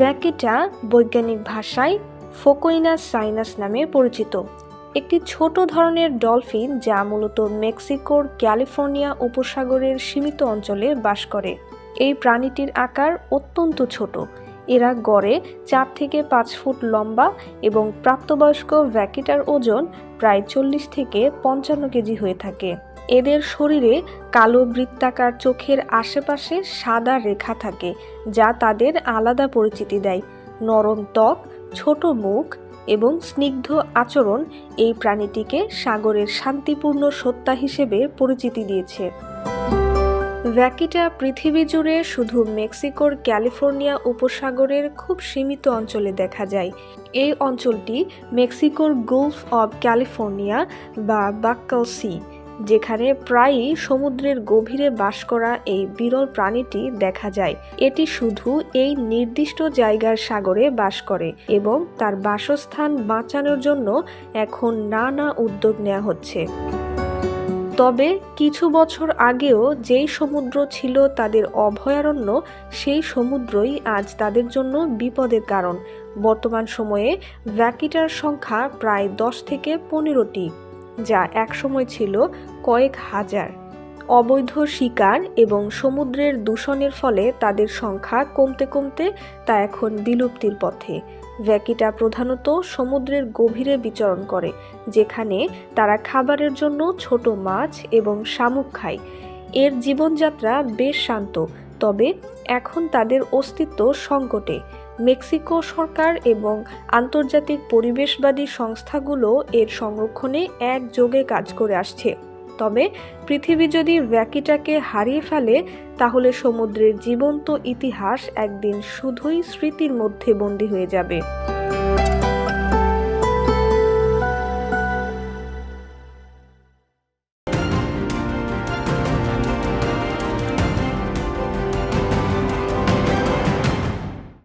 ভ্যাকিটা বৈজ্ঞানিক ভাষায় ফোকোইনাস সাইনাস নামে পরিচিত। একটি ছোট ধরনের ডলফিন যা মূলত মেক্সিকোর ক্যালিফোর্নিয়া উপসাগরের সীমিত অঞ্চলে বাস করে। এই প্রাণীটির আকার অত্যন্ত ছোট। এরা গড়ে চার থেকে পাঁচ ফুট লম্বা এবং প্রাপ্তবয়স্ক ভ্যাকিটার ওজন প্রায় চল্লিশ থেকে পঞ্চান্ন কেজি হয়ে থাকে। এদের শরীরে কালো বৃত্তাকার চোখের আশেপাশে সাদা রেখা থাকে, যা তাদের আলাদা পরিচিতি দেয়। নরম ত্বক, ছোট মুখ এবং স্নিগ্ধ আচরণ এই প্রাণীটিকে সাগরের শান্তিপূর্ণ সত্তা হিসেবে পরিচিতি দিয়েছে। ভ্যাকিটা পৃথিবী জুড়ে শুধু মেক্সিকোর ক্যালিফোর্নিয়া উপসাগরের খুব সীমিত অঞ্চলে দেখা যায়। এই অঞ্চলটি মেক্সিকোর গোলফ অব ক্যালিফোর্নিয়া বা বাক্কাল সি। যেখানে প্রায়ই সমুদ্রের গভীরে বাস করা এই বিরল প্রাণীটি দেখা যায়। এটি শুধু এই নির্দিষ্ট জায়গার সাগরে বাস করে এবং তার বাসস্থান বাঁচানোর জন্য এখন নানা উদ্যোগ নেওয়া হচ্ছে। তবে কিছু বছর আগেও যেই সমুদ্র ছিল তাদের অভয়ারণ্য, সেই সমুদ্রই আজ তাদের জন্য বিপদের কারণ। বর্তমান সময়ে ভ্যাকিটার সংখ্যা প্রায় দশ থেকে পনেরোটি। যা একসময় ছিল কয়েক হাজার। অবৈধ শিকার এবং সমুদ্রের দূষণের ফলে তাদের সংখ্যা কমতে কমতে তা এখন বিলুপ্তির পথে। ভ্যাকিটা প্রধানত সমুদ্রের গভীরে বিচরণ করে, যেখানে তারা খাবারের জন্য ছোট মাছ এবং শামুক খায়। এর জীবনযাত্রা বেশ শান্ত, তবে এখন তাদের অস্তিত্ব সংকটে। মেক্সিকো সরকার এবং আন্তর্জাতিক পরিবেশবাদী সংস্থাগুলো এর সংরক্ষণে একযোগে কাজ করে আসছে। তবে পৃথিবী যদি ভ্যাকিটাকে হারিয়ে ফেলে, তাহলে সমুদ্রের জীবন্ত ইতিহাস একদিন শুধুই স্মৃতির মধ্যে বন্দী হয়ে যাবে।